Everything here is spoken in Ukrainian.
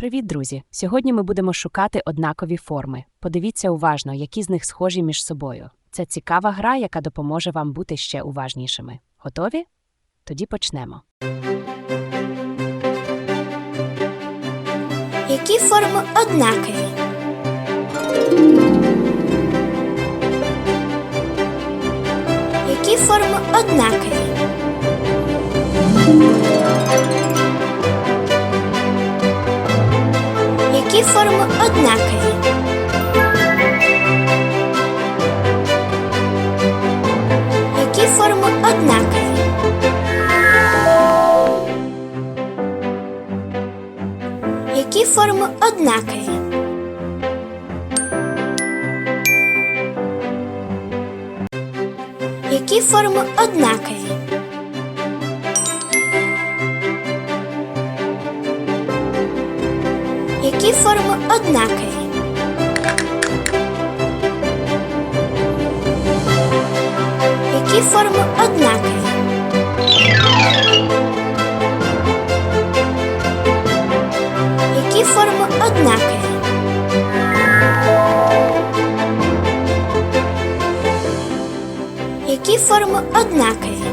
Привіт, друзі! Сьогодні ми будемо шукати однакові форми. Подивіться уважно, які з них схожі між собою. Це цікава гра, яка допоможе вам бути ще уважнішими. Готові? Тоді почнемо. Які форми однакові? Які форми однакові? Форми однакові? Які форми однакові? Які форми однакові? Які форми однакові? Які форми однакові? Які форми однакові? Які форми однакові? Які форми однакові?